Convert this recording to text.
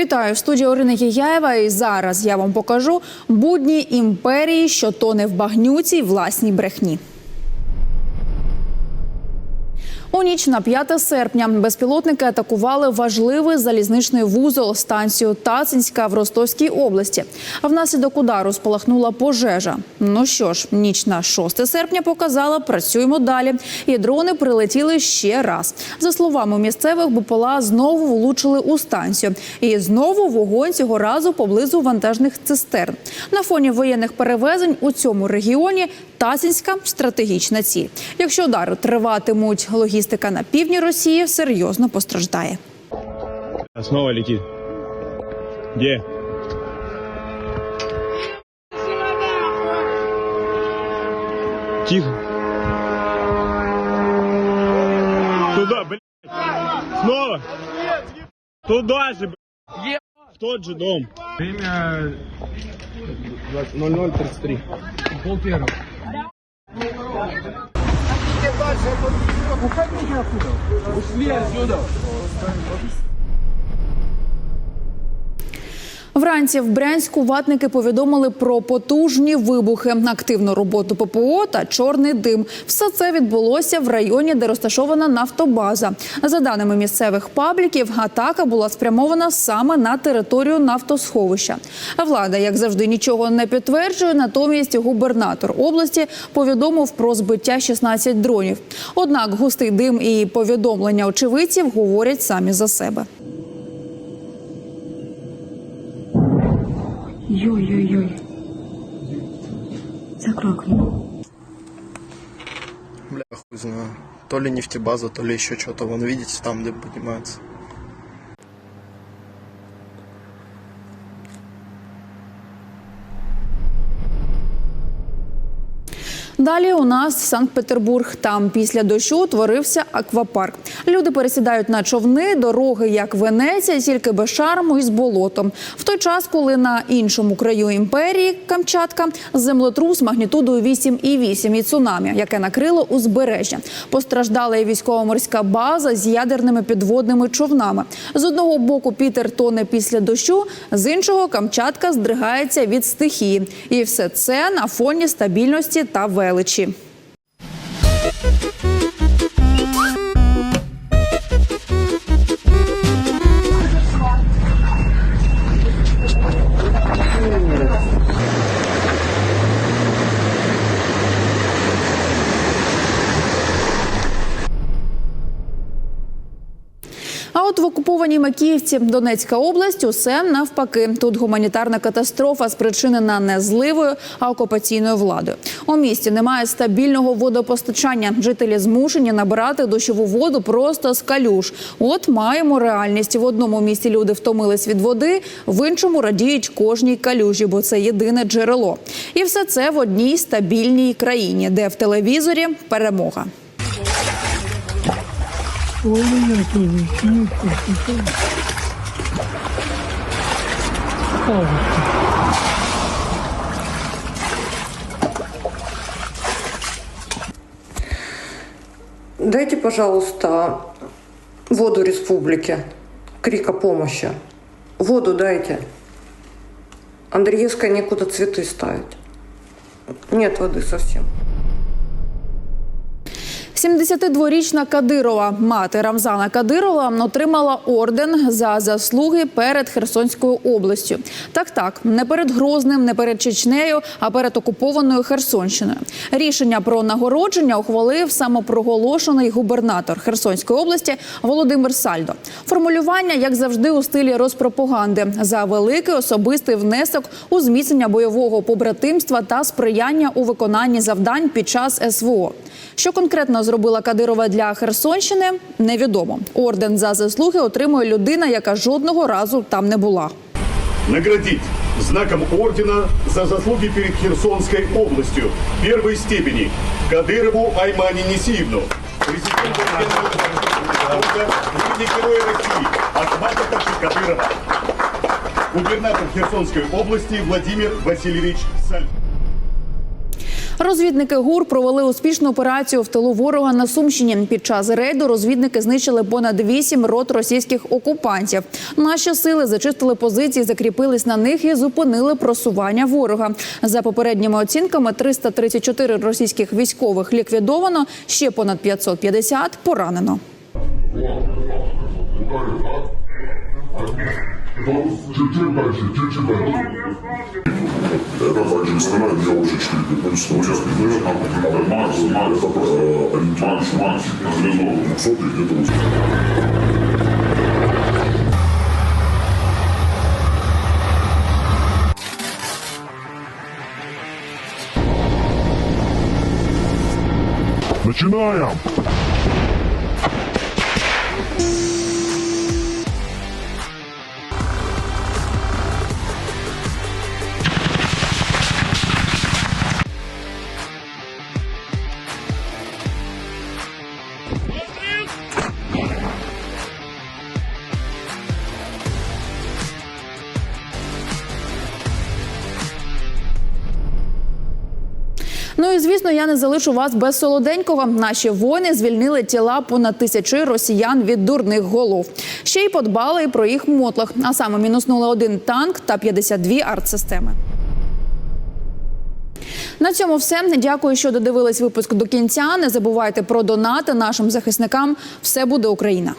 Вітаю в студії Орини Гіяєва. І зараз я вам покажу будні імперії, що тоне в багнюці власній брехні. Ніч на 5 серпня безпілотники атакували важливий залізничний вузол станцію Тацинська в Ростовській області. А внаслідок удару спалахнула пожежа. Ну що ж, ніч на 6 серпня показала, працюємо далі. І дрони прилетіли ще раз. За словами місцевих, БПЛА знову влучили у станцію. І знову вогонь цього разу поблизу вантажних цистерн. На фоні воєнних перевезень у цьому регіоні Тасінська стратегічна ціль. Якщо удари триватимуть, логістика на півдні Росії серйозно постраждає. Снова летит. Где? Тихо. Туда, блядь. Снова. Туда же, блядь. В тот же дом. Время 0033. Пол первого. Ufak mı yapıyor? Uslu yazıyor da. Вранці в Брянську ватники повідомили про потужні вибухи, активну роботу ППО та чорний дим. Все це відбулося в районі, де розташована нафтобаза. За даними місцевих пабліків, атака була спрямована саме на територію нафтосховища. Влада, як завжди, нічого не підтверджує. Натомість губернатор області повідомив про збиття 16 дронів. Однак густий дим і повідомлення очевидців говорять самі за себе. Ой-ой-ой. Закрой окно. Бля, хуй знаю. То ли нефтебаза, то ли еще что-то. Вон, видите, там дым поднимается. Далі у нас Санкт-Петербург. Там після дощу утворився аквапарк. Люди пересідають на човни, дороги як Венеція, тільки без шарму і з болотом. В той час, коли на іншому краю імперії Камчатка землетрус магнітудою 8,8 і цунамі, яке накрило узбережжя. Постраждала і військово-морська база з ядерними підводними човнами. З одного боку Пітер тоне після дощу, з іншого Камчатка здригається від стихії. І все це на фоні стабільності та величі. От в окупованій Макіївці Донецька область усе навпаки. Тут гуманітарна катастрофа спричинена не зливою, а окупаційною владою. У місті немає стабільного водопостачання. Жителі змушені набирати дощову воду просто з калюш. От маємо реальність. В одному місті люди втомились від води, в іншому радіють кожній калюжі, бо це єдине джерело. І все це в одній стабільній країні, де в телевізорі перемога. Дайте, пожалуйста, воду республике. Крик о помощи. Воду дайте. Андреевская некуда цветы ставить. Нет воды совсем. 72-річна Кадирова, мати Рамзана Кадирова, отримала орден за заслуги перед Херсонською областю. Так, так, не перед Грозним, не перед Чечнею, а перед окупованою Херсонщиною. Рішення про нагородження ухвалив самопроголошений губернатор Херсонської області Володимир Сальдо. Формулювання, як завжди, у стилі розпропаганди за великий особистий внесок у зміцнення бойового побратимства та сприяння у виконанні завдань під час СВО. Що конкретно зробила Кадирова для Херсонщини, невідомо. Орден за заслуги отримує людина, яка жодного разу там не була. Наградить знаком ордена за заслуги перед Херсонской областью первой степени Кадырову Аймани Несиевну, президента Героя России Ахмата Кадырова, губернатор Херсонской области Владимир Васильевич Саль. Розвідники ГУР провели успішну операцію в тилу ворога на Сумщині. Під час рейду розвідники знищили понад вісім рот російських окупантів. Наші сили зачистили позиції, закріпились на них і зупинили просування ворога. За попередніми оцінками, 334 російських військових ліквідовано, ще понад 550 поранено. Чуть-чуть чуть-чуть. Это также не стреляет, я уже 4 плюс 100 сейчас передает, нам надо Макс, Макс, это просто ориентирован, Макс, на звезду 200 где-то Начинаем! Ну і звісно, я не залишу вас без солоденького. Наші воїни звільнили тіла понад тисячі росіян від дурних голов. Ще й подбали про їх мотлах, а саме мінуснули один танк та 52 артсистеми. На цьому все. Дякую, що додивились випуск до кінця. Не забувайте про донати нашим захисникам. Все буде Україна.